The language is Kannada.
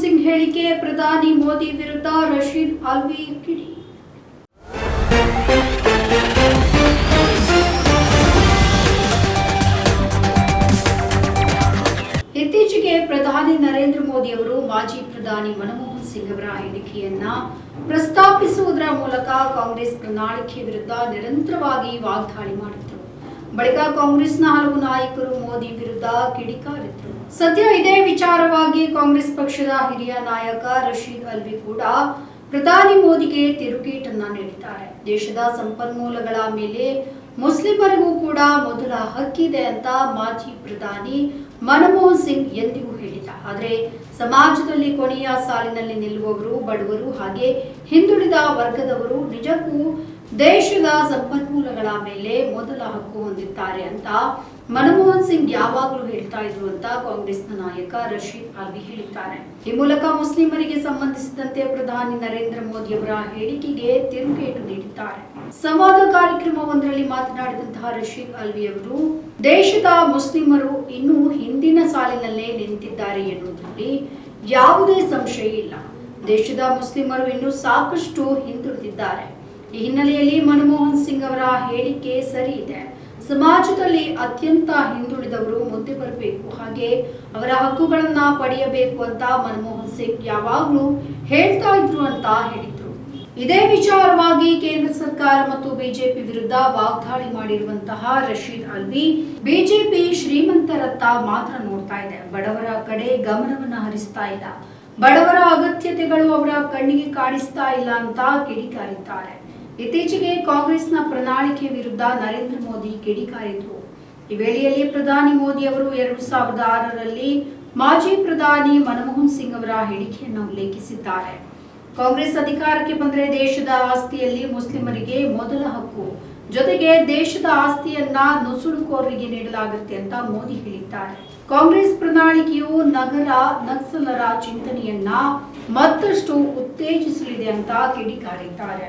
ಸಿಂಗ್ ಹೇಳಿಕೆ, ಪ್ರಧಾನಿ ಮೋದಿ ವಿರುದ್ಧ ರಶೀದ್ ಅಲ್ವಿ ಕಿಡಿ. ಇತ್ತೀಚೆಗೆ ಪ್ರಧಾನಿ ನರೇಂದ್ರ ಮೋದಿ ಅವರು ಮಾಜಿ ಪ್ರಧಾನಿ ಮನಮೋಹನ್ ಸಿಂಗ್ ಅವರ ಹೇಳಿಕೆಯನ್ನ ಪ್ರಸ್ತಾಪಿಸುವುದರ ಮೂಲಕ ಕಾಂಗ್ರೆಸ್ ಪ್ರಣಾಳಿಕೆ ವಿರುದ್ಧ ನಿರಂತರವಾಗಿ ವಾಗ್ದಾಳಿ ಮಾಡಿದ್ರು ಬಳಿಕ ಕಾಂಗ್ರೆಸ್ನ ಹಲವು ನಾಯಕರು ಮೋದಿ ವಿರುದ್ಧ ಕಿಡಿಕಾರಿದ್ರು. ಸದ್ಯ ಇದೇ ವಿಚಾರವಾಗಿ ಕಾಂಗ್ರೆಸ್ ಪಕ್ಷದ ಹಿರಿಯ ನಾಯಕ ರಶೀದ್ ಅಲ್ವಿ ಕೂಡ ಪ್ರಧಾನಿ ಮೋದಿಗೆ ತಿರುಗೇಟನ್ನ ನೀಡಿದ್ದಾರೆ. ದೇಶದ ಸಂಪನ್ಮೂಲಗಳ ಮೇಲೆ ಮುಸ್ಲಿಮರಿಗೂ ಕೂಡ ಮೊದಲ ಹಕ್ಕಿದೆ ಅಂತ ಮಾಜಿ ಪ್ರಧಾನಿ ಮನಮೋಹನ್ ಸಿಂಗ್ ಎಂದಿಗೂ ಹೇಳಿಲ್ಲ. ಆದರೆ ಸಮಾಜದಲ್ಲಿ ಕೊನೆಯ ಸಾಲಿನಲ್ಲಿ ನಿಲ್ಲುವವರು, ಬಡವರು ಹಾಗೆ ಹಿಂದುಳಿದ ವರ್ಗದವರು ನಿಜಕ್ಕೂ ದೇಶದ ಸಂಪನ್ಮೂಲಗಳ ಮೇಲೆ ಮೊದಲ ಹಕ್ಕು ಹೊಂದಿದ್ದಾರೆ ಅಂತ ಮನಮೋಹನ್ ಸಿಂಗ್ ಯಾವಾಗಲೂ ಹೇಳ್ತಾ ಇದ್ರು ಅಂತ ಕಾಂಗ್ರೆಸ್ನ ನಾಯಕ ರಶೀದ್ ಅಲ್ವಿ ಹೇಳಿದ್ದಾರೆ. ಈ ಮೂಲಕ ಮುಸ್ಲಿಮರಿಗೆ ಸಂಬಂಧಿಸಿದಂತೆ ಪ್ರಧಾನಿ ನರೇಂದ್ರ ಮೋದಿ ಅವರ ಹೇಳಿಕೆಗೆ ತಿರುಗೇಟು ನೀಡಿದ್ದಾರೆ. ಸಂವಾದ ಕಾರ್ಯಕ್ರಮವೊಂದರಲ್ಲಿ ಮಾತನಾಡಿದಂತಹ ರಶೀದ್ ಅಲ್ವಿ ಅವರು, ದೇಶದ ಮುಸ್ಲಿಮರು ಇನ್ನೂ ಹಿಂದಿನ ಸಾಲಿನಲ್ಲೇ ನಿಂತಿದ್ದಾರೆ ಎನ್ನುವುದರಲ್ಲಿ ಯಾವುದೇ ಸಂಶಯ ಇಲ್ಲ. ದೇಶದ ಮುಸ್ಲಿಮರು ಇನ್ನೂ ಸಾಕಷ್ಟು ಹಿಂದುಳಿದಿದ್ದಾರೆ. ಈ ಹಿನ್ನೆಲೆಯಲ್ಲಿ ಮನಮೋಹನ್ ಸಿಂಗ್ ಅವರ ಹೇಳಿಕೆ ಸರಿ ಇದೆ. ಸಮಾಜದಲ್ಲಿ ಅತ್ಯಂತ ಹಿಂದುಳಿದವರು ಮುಂದೆ ಬರಬೇಕು. ಹಾಗೆ ಅವರ ಹಕ್ಕುಗಳನ್ನ ಪಡೆಯಬೇಕು ಅಂತ ಮನಮೋಹನ್ ಸಿಂಗ್ ಯಾವಾಗ್ಲೂ ಹೇಳ್ತಾ ಇದ್ರು ಅಂತ ಹೇಳಿದ್ರು. ಇದೇ ವಿಚಾರವಾಗಿ ಕೇಂದ್ರ ಸರ್ಕಾರ ಮತ್ತು ಬಿಜೆಪಿ ವಿರುದ್ಧ ವಾಗ್ದಾಳಿ ಮಾಡಿರುವಂತಹ ರಶೀದ್ ಅಲ್ವಿ ಬಿಜೆಪಿ ಶ್ರೀಮಂತರತ್ತ ಮಾತ್ರ ನೋಡ್ತಾ ಇದೆ. ಬಡವರ ಕಡೆ ಗಮನವನ್ನ ಹರಿಸ್ತಾ ಇಲ್ಲ. ಬಡವರ ಅಗತ್ಯತೆಗಳು ಅವರ ಕಣ್ಣಿಗೆ ಕಾಣಿಸ್ತಾ ಇಲ್ಲ ಅಂತ ಕಿಡಿಕಾರಿದ್ದಾರೆ. ಇತ್ತೀಚೆಗೆ ಕಾಂಗ್ರೆಸ್ನ ಪ್ರಣಾಳಿಕೆ ವಿರುದ್ಧ ನರೇಂದ್ರ ಮೋದಿ ಕಿಡಿಕಾರಿದ್ರು ಈ ವೇಳೆಯಲ್ಲಿ ಪ್ರಧಾನಿ ಮೋದಿ ಅವರು ಎರಡು ಸಾವಿರದ ಆರರಲ್ಲಿ ಮಾಜಿ ಪ್ರಧಾನಿ ಮನಮೋಹನ್ ಸಿಂಗ್ ಅವರ ಹೇಳಿಕೆಯನ್ನು ಉಲ್ಲೇಖಿಸಿದ್ದಾರೆ. ಕಾಂಗ್ರೆಸ್ ಅಧಿಕಾರಕ್ಕೆ ಬಂದರೆ ದೇಶದ ಆಸ್ತಿಯಲ್ಲಿ ಮುಸ್ಲಿಮರಿಗೆ ಮೊದಲ ಹಕ್ಕು. ಜೊತೆಗೆ ದೇಶದ ಆಸ್ತಿಯನ್ನ ನುಸುಳುಕೋರರಿಗೆ ನೀಡಲಾಗುತ್ತೆ ಅಂತ ಮೋದಿ ಹೇಳಿದ್ದಾರೆ. ಕಾಂಗ್ರೆಸ್ ಪ್ರಣಾಳಿಕೆಯು ನಗರ ನಕ್ಸಲರ ಚಿಂತನೆಯನ್ನ ಮತ್ತಷ್ಟು ಉತ್ತೇಜಿಸಲಿದೆ ಅಂತ ಕಿಡಿಕಾರಿದ್ದಾರೆ.